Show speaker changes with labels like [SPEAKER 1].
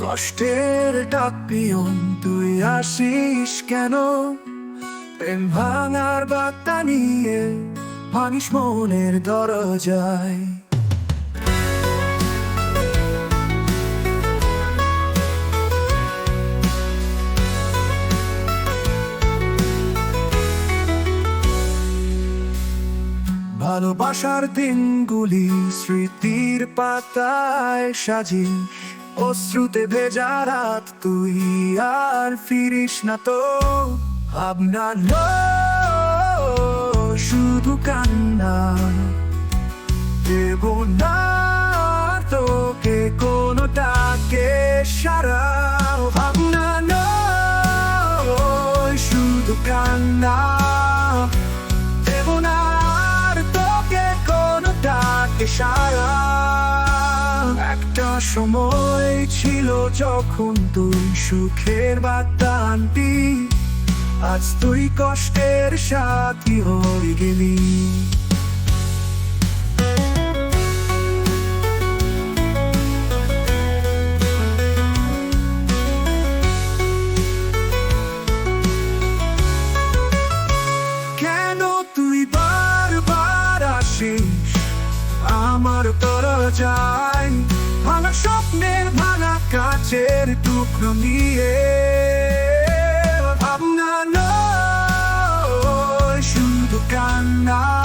[SPEAKER 1] কষ্টের ডাক তুই আসিস কেন? প্রেম ভাঙার বার্তা নিয়ে ভাঙিস মনের দরজায়। ভালোবাসার দিনগুলি স্মৃতির পাতায় সাজিস অশ্রুতে ভেজা রাত তুই আর ফিরিস না তো। ভাবনা শুধু কান্না। দেব না তোকে কোনো ডাকে সারা ভাবনা নয়, শুধু কান্না। দেব না তোকে কোনো ডাকে সারা সময় ছিল যখন তুই সুখের বার্তা আনতি আজ তুই কষ্টের সাথী হয়ে গেলি। আমার দরজায় ভাঙা স্বপ্নের ভাঙা কাচের টুকরো নিয়ে আপনার নয় শুধু কান্না।